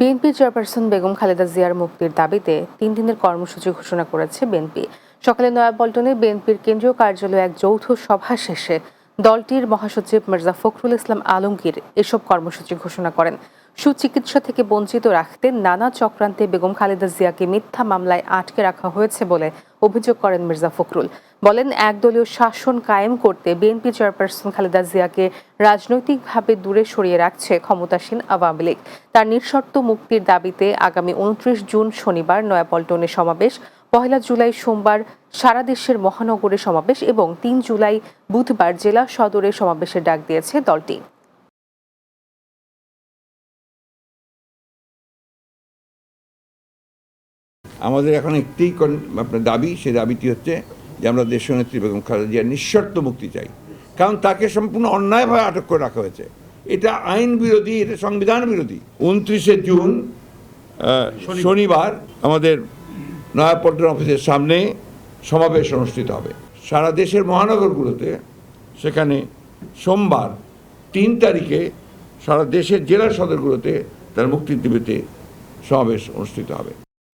BNP chairperson Begum Khaleda জিয়ার মুক্তির দাবিতে তিন দিনের কর্মসূচি ঘোষণা করেছে বিএনপি। সকালে নয়াপল্টনে বিএনপির কেন্দ্রীয় কার্যালয়ে এক যৌথ সভা শেষে দলটির মহাসচিব মির্জা ফখরুল ইসলাম আলমগীর এসব কর্মসূচি ঘোষণা করেন। সুচিকিৎসা থেকে বঞ্চিত রাখতে নানা চক্রান্তে বেগম খালেদা জিয়াকে মিথ্যা মামলায় আটকে রাখা হয়েছে বলে অভিযোগ করেন মির্জা ফখরুল। বলেন, একদলীয় শাসন কায়েম করতে বিএনপি চেয়ারপারসন খালেদা জিয়াকে রাজনৈতিকভাবে দূরে সরিয়ে রাখছে ক্ষমতাসীন আওয়ামী লীগ। তার নিঃশর্ত মুক্তির দাবিতে আগামী উনত্রিশ জুন শনিবার নয়াপল্টনে সমাবেশ, পহেলা জুলাই সোমবার সারা দেশের মহানগরে সমাবেশ এবং তিন জুলাই বুধবার জেলা সদরে সমাবেশের ডাক দিয়েছে দলটি। আমাদের এখন একটি আপনার দাবি সেই দাবিটি হচ্ছে যে আমরা দেশনেত্রী বেগম খালেদা জিয়ার নিঃশর্ত মুক্তি চাই। কারণ তাকে সম্পূর্ণ অন্যায়ভাবে আটক করে রাখা হয়েছে। এটা আইন বিরোধী এটা সংবিধান বিরোধী। উনত্রিশে জুন শনিবার। আমাদের নয়াপল্টন অফিসের সামনে সমাবেশ অনুষ্ঠিত হবে। সারা দেশের মহানগরগুলোতে সেখানে সোমবার তিন তারিখে সারা দেশের জেলা সদরগুলোতে তার মুক্তির দাবিতে সমাবেশ অনুষ্ঠিত হবে।